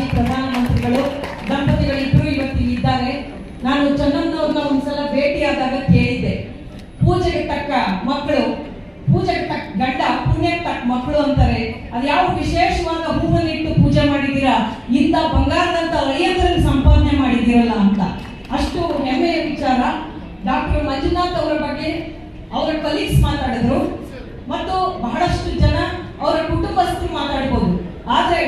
ಮಾಜಿ ಪ್ರಧಾನಮಂತ್ರಿಗಳು ದಂಪತಿಗಳು ಇಬ್ಬರು ಇವತ್ತು ಇದ್ದಾರೆ. ನಾನು ಚೆನ್ನಮ್ಮನವ್ರನ್ನ ಒಂದ್ಸಲ ಭೇಟಿಯಾದಾಗ ಕೇಳಿದ್ದೆ. ಪೂಜೆಗೆ ತಕ್ಕ ಮಕ್ಕಳು, ಪೂಜೆಗೆ ತಕ್ಕ ಗಂಡ, ಪುಣ್ಯಕ್ಕೆ ತಕ್ಕ ಮಕ್ಕಳು ಅಂತಾರೆ. ಅದು ಯಾವ ವಿಶೇಷವಾದ ಹೂವನ್ನಿಟ್ಟು ಪೂಜೆ ಮಾಡಿದ್ದೀರಾ? ಇಂಥ ಬಂಗಾರದಂತ ಅಳಿಯಂದ್ರನ್ನ ಸಂಪಾದನೆ ಮಾಡಿದ್ದೀರಲ್ಲ ಅಂತ. ಅಷ್ಟು ಹೆಮ್ಮೆಯ ವಿಚಾರ. ಡಾಕ್ಟರ್ ಮಂಜುನಾಥ್ ಅವರ ಬಗ್ಗೆ ಅವರ ಕಲೀಗ್ಸ್ ಮಾತಾಡಿದ್ರು. ಮತ್ತು ಬಹಳಷ್ಟು ಜನ ಅವರ ಕುಟುಂಬಸ್ಥರು ಮಾತಾಡ್ಬೋದು. ಆದ್ರೆ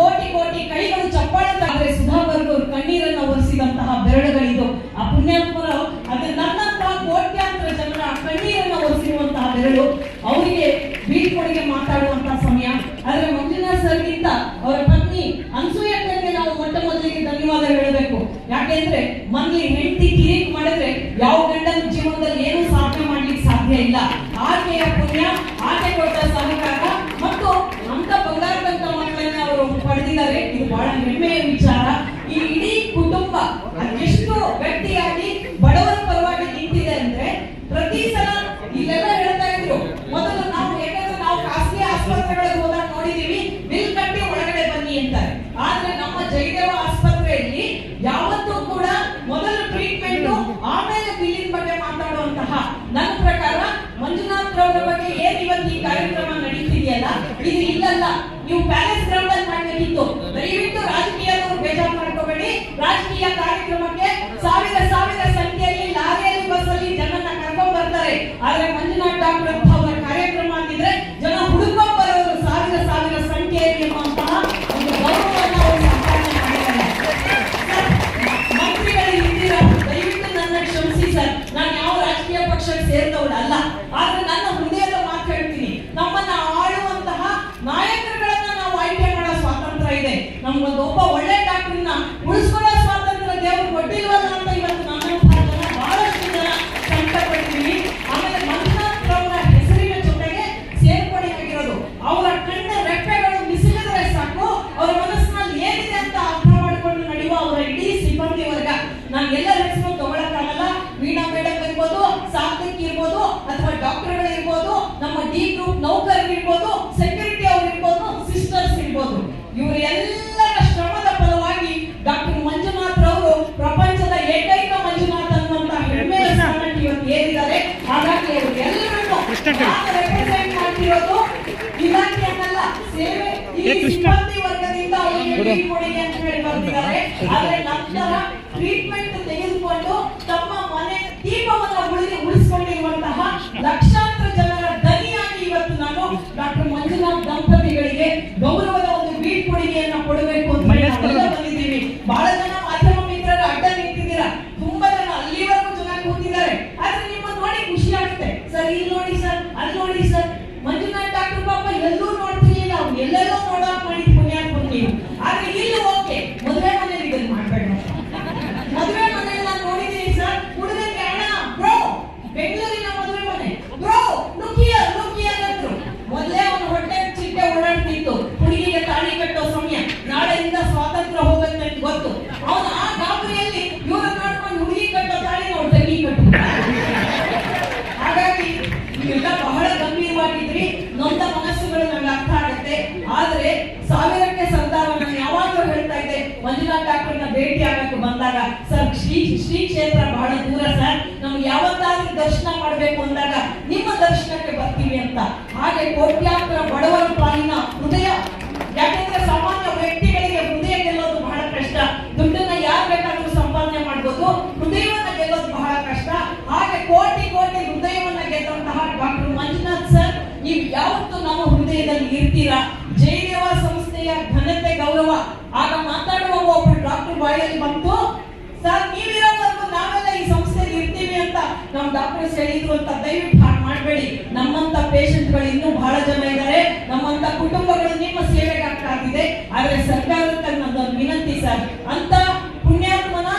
ಕೋಟಿ ಕೋಟಿ ಕೈಗಳು ಚಪ್ಪಾಳೆ ತಾದ್ರೆ ಸುಧಾಕರ್ ಅವರು ಕಣ್ಣೀರನ್ನು ಒರೆಸಿದಂತಹ ಬೆರಳುಗಳಿದು. ಆ ಪುಣ್ಯಾತ್ಮರು ಅದು ನನ್ನಂತಹ ಕೋಟ್ಯಾಂತರ ಜನರ ಕಣ್ಣೀರನ್ನು ಒರೆಸಿರುವಂತಹ ಬೆರಳು, ಅವರಿಗೆ ಬೀಳ್ಕೊಡುಗೆ ಮಾತಾಡುವಂತಹ ಸಮಯ. ಆದ್ರೆ ಮಂಜುನಾಥ್ ಸರ್ಗಿಂತ ಅವರ ಪತ್ನಿ ಅನ್ಸೂಯಕ್ಕಂಗೆ ನಾವು ಮೊಟ್ಟ ಮೊದಲಿಗೆ ಧನ್ಯವಾದ ಹೇಳಬೇಕು. ಯಾಕೆಂದ್ರೆ ಮನೇಲಿ ಹೆಂಡತಿ ಕಿರಿಕ್ ಮಾಡಿದ್ರೆ ಯಾವ ಗಂಡನ ಜೀವನದಲ್ಲಿ ಏನು ಸಾಧನೆ ಮಾಡ್ಲಿಕ್ಕೆ ಸಾಧ್ಯ ಇಲ್ಲ. ಆಕೆಯ ಪುಣ್ಯ, ಆಕೆ ಕೊಟ್ಟ ಸಹಕಾರ ಮತ್ತು ಅಂತ ಬಂಗಾರದಂತ ಮಕ್ಕಳನ್ನ ಅವರು ಪಡೆದಿದ್ದಾರೆ ಇದು ಬಹಳ ಹೆಮ್ಮೆಯ ವಿಚಾರ ಈ ಇಡೀ ಕುಟುಂಬ ಅದೆಷ್ಟು ಗಟ್ಟಿಯಾಗಿ ಬಡವರ ಪರವಾಗಿ ನಿಂತಿದೆ ಅಂದ್ರೆ ಪ್ರತಿ ಸಲ ಇಲ್ಲೆಲ್ಲ ಹೇಳ್ತಾ ಇದ್ರು ಮೊದಲು ನಾವು ಯಾಕಂದ್ರೆ ನಾವು ಖಾಸಗಿ ಆಸ್ಪತ್ರೆಗಳಿಗೆ ಹೋದಾಗ ನೋಡಿದೀವಿ ಬಿಲ್ ಕಟ್ಟಿ ಒಳಗಡೆ ಬನ್ನಿ ಅಂತಾರೆ ಆದ್ರೆ ನಮ್ಮ ಜಯದೇವ ಆಸ್ಪತ್ರೆಯಲ್ಲಿ ಯಾವತ್ತೂ ಕೂಡ ಮೊದಲು ಟ್ರೀಟ್ಮೆಂಟ್ ಆಮೇಲೆ ಬಿಲ್ಲಿನ ಬಗ್ಗೆ ಮಾತಾಡುವಂತಹ ನನ್ನ ಪ್ರಕಾರ ಮಂಜುನಾಥ್ ರವರ ಬಗ್ಗೆ ಏನ್ ಇವತ್ತು ಈ ಕಾರ್ಯಕ್ರಮ ನಡೀತಿದೆಯಲ್ಲ? ಇದು ಇಲ್ಲಲ್ಲ. ನೀವು ಪ್ಯಾಲೇಸ್ ಗ್ರೌಂಡ್ ಅಲ್ಲಿ ಮಾಡ್ಬೇಕಿತ್ತು. ನಮ್ಗೊಂದು ಒಬ್ಬ ಒಳ್ಳೆ ಡಾಕ್ಟರ್ನ ಉಳಿಸ್ಕೊಳ್ಳೋ ಸ್ವಾತಂತ್ರ್ಯ ದೇವರು ಕೊಟ್ಟಿಲ್ವಲ್ಲ ಅಂತ ಇವತ್ತು ನಮ್ಮ ಜನ ಬಹಳಷ್ಟು ಜನ ಸಂಕಟಪಡ್ತೀವಿ. ಆಮೇಲೆ ಮಂಜುನಾಥ್ ಹೆಸರಿನ ಜೊತೆಗೆ ಸೇರ್ಪಡೆ ಆಗಿರೋದು. ಅವರ ಕಣ್ಣ ರೆಪ್ಪೆಗಳು ಬಿಸಿಲಿದ್ರೆ ಸಾಕು, ಅವರ ಮನಸ್ಸಿನಲ್ಲಿ ಏನಿದೆ ಅಂತ ಅರ್ಥ ಮಾಡಿಕೊಂಡು ನಡೆಯುವ ಅವರ ಇಡೀ ಸಿಬ್ಬಂದಿ ವರ್ಗ. ನಾನು ಎಲ್ಲರ ಹೆಸರು ತಗೊಳಕ್ಕಾಗಲ್ಲ. ವೀಣಾ ಮೇಡಮ್ ಇರ್ಬೋದು ಸಾರ್ಥಕ್ ಇರ್ಬೋದು, ಅಥವಾ ಡಾಕ್ಟರ್ಗಳು ಇರ್ಬೋದು ನಮ್ಮ ಡಿ ಗ್ರೂಪ್ ನೌಕರರು ಇರ್ಬೋದು ಸೆಕ್ಯೂರಿಟಿ ಅವರು ಇರ್ಬೋದು. ಸಿಸ್ಟರ್ಸ್ ಇರ್ಬೋದು ಇವರೆಲ್ಲ ಶ್ರಮದ ಸಿಬ್ಬಂದಿ ವರ್ಗದಿಂದ ಅವರಿಗೆ ಕೊಡುಗೆ ಅಂತ ಹೇಳಿ ಬರ್ತಿದ್ದಾರೆ ಆದರೆ ನಂತರ ಟ್ರೀಟ್ಮೆಂಟ್ ತೆಗೆದುಕೊಂಡು ತಮ್ಮ ಮನೆ ದೀಪವನ್ನ ಉಳಿದು ಉಳಿಸಿಕೊಂಡಿರುವಂತಹ ಲಕ್ಷಾಂತರ ಜನರ ದನಿಯಾಗಿ ಇವತ್ತು ನಾನು ಡಾಕ್ಟರ್ ಮಂಜುನಾಥ್ ದಂಪತಿಗಳಿಗೆ ಗೌರವದ ಒಂದು ಬೀಳ್ಕೊಡುಗೆಯನ್ನ ಕೊಡಬೇಕು ಅಂತ ಹೇಳಿ ನಾವೆಲ್ಲ ಬಂದಿದ್ದೀವಿ ಬಹಳ ಜನ ಮಾಧ್ಯಮ ಮಿತ್ರರು ಅಡ್ಡ ನಿಂತಿದ್ದೀರಾ ತುಂಬಾ ಜನ ಅಲ್ಲಿವರೆಗೂ ಜನ ಕೂತಿದ್ದಾರೆ ಆದ್ರೆ ನಿಮ್ಮನ್ನ ನೋಡಿ ಖುಷಿ ಆಗುತ್ತೆ ಸರ್ ಇಲ್ಲಿ ನೋಡಿ ಸರ್ ಅಲ್ಲಿ ನೋಡಿ ಸರ್ ಮಂಜುನಾಥ್ ಡಾಕ್ಟರ್ ಪಾಪ ಎಲ್ಲೂ ನೋಡ್ತಿರ್ಲಿಲ್ಲ ಅವ್ರು ಎಲ್ಲೆಲ್ಲೋ ನೋಡಕ್ ಮಾಡಿದ್ ಪುಣ್ಯಾತ್ಮ ನೀವು ಆದ್ರೆ ಇಲ್ಲಿ ಓಕೆ ಮದುವೆ ಮನೇಲಿ ಇದನ್ನ ಮಾಡ್ಬೇಡ ಮದುವೆ ಮನೇಲಿ ನಾನು ನೋಡಿದ್ದೀನಿ ಸರ್ ಹುಡುಗನಿಗೆ ಅಣ್ಣ ಬ್ರೋ ಬೆಂಗಳೂರಿನ ಮದುವೆ ಮನೆ ಬ್ರೋ ಲುಕಿಯ ಲುಕಿಯ ಅಂದ್ರು ಮೊದಲೇ ಅವನ ಹೊಟ್ಟೆ ಚಿಟ್ಟೆ ಓಡಾಡ್ತಿತ್ತು ಹುಡುಗಿಗೆ ತಾಳಿ ಕಟ್ಟೋ ಸಮಯ ನಾಳೆಯಿಂದ ಸ್ವಾತಂತ್ರ್ಯ ಹೋಗುತ್ತೆ ಅಂತ ಗೊತ್ತು ಅವನು ಆ ಗಾಬರಿಯಲ್ಲಿ ಇವ್ರ ನೋಡ್ಕೊಂಡು ಹುಡುಗಿ ಕಟ್ಟೋ ತಾಳಿ ಅವ್ರ ತಂಗಿ ಕಟ್ಟು ಹಾಗಾಗಿ ಇವೆಲ್ಲ ಬಹಳ ಗಂಭೀರವಾಗಿದ್ರಿ ನೊಂದ ಮನಸ್ಸುಗಳು ನಮ್ಗೆ ಅರ್ಥ ಆಗುತ್ತೆ ಆದ್ರೆ ಸಾವಿರಕ್ಕೆ ಸರ್ದಾರ ನಾನು ಯಾವಾಗಲೂ ಹೇಳ್ತಾ ಇದ್ದೆ ಮಂಜುನಾಥ್ ಡಾಕ್ಟರ್ನ ಭೇಟಿ ಆಗಕ್ಕೆ ಬಂದಾಗ ಸರ್, ಶ್ರೀ ಶ್ರೀ ಕ್ಷೇತ್ರ ಬಹಳ ದೂರ, ಸರ್. ನಮ್ಗೆ ಯಾವತ್ತಾದ್ರೂ ದರ್ಶನ ಮಾಡಬೇಕು ಅಂದಾಗ ನಿಮ್ಮ ದರ್ಶನಕ್ಕೆ ಬರ್ತೀವಿ ಅಂತ. ಹಾಗೆ ಕೋಟ್ಯಾಂತರ ಬಡವರ ಪಾಲಿನ ಹೃದಯ. ಯಾಕೆಂದ್ರೆ ಸಾಮಾನ್ಯ ವ್ಯಕ್ತಿಗಳಿಗೆ ಹೃದಯ ಗೆಲ್ಲೋದು ಬಹಳ ಕಷ್ಟ. ದುಡ್ಡನ್ನ ಯಾರು ಬೇಕಾದ್ರೂ ಸಂಪಾದನೆ ಮಾಡ್ಬೋದು. ಹೃದಯವನ್ನ ಗೆಲ್ಲೋದು ಬಹಳ ಕಷ್ಟ. ಹಾಗೆ ಕೋಟಿ ಕೋಟಿ ಹೃದಯವನ್ನ ಗೆದ್ದಂತಹ ಡಾಕ್ಟರ್ ಮಂಜುನಾಥ್ ಸರ್, ನೀವು ಯಾವತ್ತು ನಮ್ಮ ಹೃದಯದಲ್ಲಿ ಇರ್ತೀರಾ? ಸಂಸ್ಥೆಯ ಘನತೆ, ಗೌರವ. ಆಗ ಮಾತಾಡುವ ಒಬ್ರು ಡಾಕ್ಟರ್ ಬಾಯಲ್ಲಿ ಬಂತು ಸರ್, ನೀವಿರೋವರೆಗೂ ನಾವೆಲ್ಲ ಈ ಸಂಸ್ಥೆಯಲ್ಲಿ ಇರ್ತೀವಿ ಅಂತ ನಮ್ ಡಾಕ್ಟರ್ ಹೇಳಿದ್ರು ಅಂತ ದಯವಿಟ್ಟು ಮಾಡಬೇಡಿ. ನಮ್ಮಂತ ಪೇಷಂಟ್ಗಳು ಇನ್ನೂ ಬಹಳ ಜನ ಇದ್ದಾರೆ. ನಮ್ಮಂತ ಕುಟುಂಬಗಳು ನಿಮ್ಮ ಸೇವೆಗೆ ಆಗ್ತಾಗಿದೆ ಆದ್ರೆ ಸರ್ಕಾರಕ್ಕೆ ನನ್ನೊಂದು ವಿನಂತಿ, ಸರ್. ಅಂತ ಪುಣ್ಯಾತ್ಮನ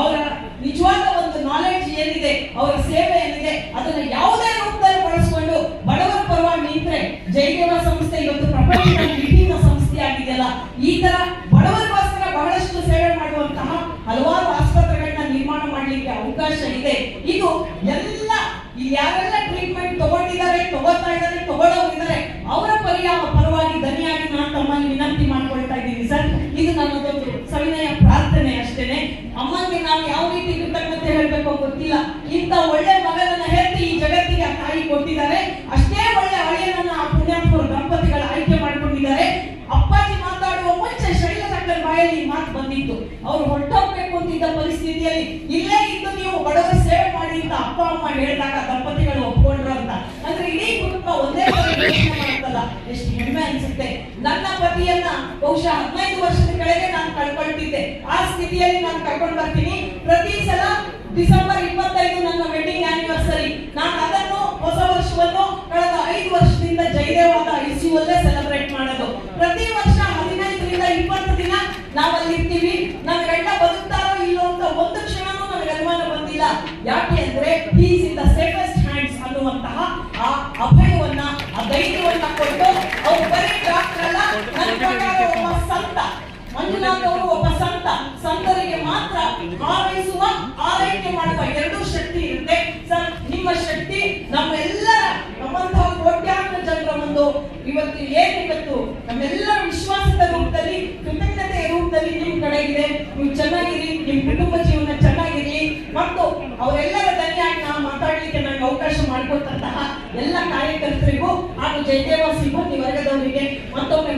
ಅವರ ನಿಜವಾದ ಒಂದು ನಾಲೆಡ್ಜ್ ಏನಿದೆ, ಅವರ ಸೇವೆ ಏನಿದೆ, ಅದನ್ನ ಯಾವುದೇ ರೂಪದಲ್ಲಿ ಬಳಸಿಕೊಂಡು ಬಡವರ ಪರವಾಗಿ ನಿಂತ್ರೆ ಜೈದೇವ ಸಂಸ್ಥೆ ಇವತ್ತು ಆಗಿದೆಯಲ್ಲ ಈ ತರ ಬಡವರಿಗೋಸ್ಕರ ಬಹಳಷ್ಟು ಸೇವೆ ಮಾಡುವಂತಹ ಹಲವಾರು ಆಸ್ಪತ್ರೆಗಳನ್ನ ನಿರ್ಮಾಣ ಮಾಡಲಿಕ್ಕೆ ಅವಕಾಶ ಇದೆ. ಇದು ಎಲ್ಲ ಯಾರೆಲ್ಲ ಟ್ರೀಟ್ಮೆಂಟ್ ತಗೊಂಡಿದ್ದಾರೆ, ತಗೋತಾ ಇದ್ದಾರೆ ತಗೊಳ್ಳೋರಿದ್ದಾರೆ ಅವರ ಪರಿಯಾಮ ಪರವಾಗಿ ಧನಿಯಾಗಿ ನಾನು ತಮ್ಮಲ್ಲಿ ವಿನಂತಿ ಮಾಡ್ಕೊಳ್ತಾ ಇದ್ದೀನಿ ಸರ್. ಇದು ನನ್ನದೊಂದು ಸವಿನಯ ಪ್ರಾರ್ಥನೆ ಅಷ್ಟೇನೆ. ಅಮ್ಮನಿಗೆ ನಾವು ಯಾವ ರೀತಿ ಕೃತಜ್ಞತೆ ಹೇಳ್ಬೇಕು ಗೊತ್ತಿಲ್ಲ. ಇಂಥ ಒಳ್ಳೆ ಮಗನನ್ನ ಹೆತ್ತಿ ಈ ಜಗತ್ತಿಗೆ ಆ ತಾಯಿ ಕೊಟ್ಟಿದ್ದಾರೆ. ಅಷ್ಟೇ ಒಳ್ಳೆ ಹಳೆಯನನ್ನ ಆ ಪುಣ್ಯಾತ್ಮರು ದಂಪತಿಗಳು ಆಯ್ಕೆ ಮಾಡ್ಕೊಂಡಿದ್ದಾರೆ. ಅಪ್ಪಾಜಿ ಬಾಯಲ್ಲಿ ಈ ಮಾತು ಬಂದಿತ್ತು. ಅವ್ರು ಹೊರಟೋಗ್ಬೇಕು ಅಂತಿದ್ದ ಪರಿಸ್ಥಿತಿಯಲ್ಲಿ ಇಲ್ಲೇ ಇದ್ದು ನೀವು ಬಡವರ ಸೇವೆ ಮಾಡಿ ಅಂತ ಅಪ್ಪ, ಅಮ್ಮ ಹೇಳಿದಾಗ ದಂಪತಿಗಳು ಒಪ್ಕೊಂಡ್ರು ಅಂತ. ಅಂದ್ರೆ ಇಡೀ ಕುಟುಂಬ ಒಂದೇ ಯೋಚನೆ ಮಾಡುತ್ತಲ್ಲ? ಎಷ್ಟು ಹೆಮ್ಮೆ ಅನ್ಸುತ್ತೆ. ನನ್ನ ಪತಿಯನ್ನ ಬಹುಶಃ ಹದಿನೈದು ವರ್ಷದ ಕೆಳಗೆ ನಾನು ಕಳ್ಕೊಳ್ತಿದ್ದೆ. ಆ ಸ್ಥಿತಿಯಲ್ಲಿ ನಾನು ಕರ್ಕೊಂಡು ಬರ್ತೀನಿ. ಪ್ರತಿ ಸಲ ಡಿಸೆಂಬರ್ ಇಪ್ಪತ್ತೈದು ನನ್ನ ವೆಡ್ಡಿಂಗ್ ಆನಿವರ್ಸರಿ ನಾನು ಅದನ್ನು ಹೊಸ ವರ್ಷವನ್ನು ಕಳೆದ ಐದು ವರ್ಷದಿಂದ ಜಯದೇವಾದ ಐಸಿಯುವಲ್ಲೇ ಸೆಲೆಬ್ರೇಟ್ ಮಾಡೋದು ಪ್ರತಿ ವರ್ಷ ಹದಿನೈದರಿಂದ ಇಪ್ಪತ್ತು ದಿನ ನಾವಲ್ಲಿ ಇರ್ತೀವಿ ನನ್ನ ಗಂಡ ಬದುಕ್ತಾರೋ ಇಲ್ಲೋ ಅಂತ ಒಂದು ಕ್ಷಣನೂ ನನಗೆ ಅನುಮಾನ ಬಂದಿಲ್ಲ ಯಾಕೆ ಅಂದ್ರೆ is in the safest hands ಅನ್ನುವಂತಹ ಆ ಅಭಯವನ್ನ, ಆ ಧೈರ್ಯವನ್ನ ಕೊಟ್ಟು ಅವ್ರು ಬರೀ ಡಾಕ್ಟರ್ ಅಲ್ಲ ಒಬ್ಬ ಸಂತ. ಮಂಜುನಾಥ್ ಅವರು ಒಬ್ಬ ಸಂತ. ಸಂತರಿಗೆ ಮಾತ್ರ ಹಾರೈಸುವ ಆರೈಕೆ ಮಾಡುವ ಎರಡೂ ಶಕ್ತಿ ಇರುತ್ತೆ. ಸರ್, ನಿಮ್ಮ ಶಕ್ತಿ, ನಮ್ಮೆಲ್ಲರ ನಮ್ಮಂತಹ ಕೋಟ್ಯಾಂತರ ಜನರ ಒಂದು ಇವತ್ತು ಏನಿವತ್ತು ಇವತ್ತು ನಮ್ಮೆಲ್ಲರ ವಿಶ್ವಾಸದ ರೂಪದಲ್ಲಿ ಕೃತಜ್ಞತೆಯ ರೂಪದಲ್ಲಿ ನಿಮ್ ಕಡೆಗಿದೆ ನೀವು ಚೆನ್ನಾಗಿರಿ ನಿಮ್ ಕುಟುಂಬ ಜೀವನ ಚೆನ್ನಾಗಿರ್ಲಿ ಮತ್ತು ಅವರೆಲ್ಲರ ಧನ್ಯಾಗಿ ನಾವು ಮಾತಾಡ್ಲಿಕ್ಕೆ ನನಗೆ ಅವಕಾಶ ಮಾಡಿಕೊಟ್ಟಂತಹ ಎಲ್ಲ ಕಾರ್ಯಕರ್ತರಿಗೂ ಹಾಗೂ ಜಯದೇವ ಸಿಬ್ಬಂದಿ ವರ್ಗದವರಿಗೆ ಮತ್ತೊಮ್ಮೆ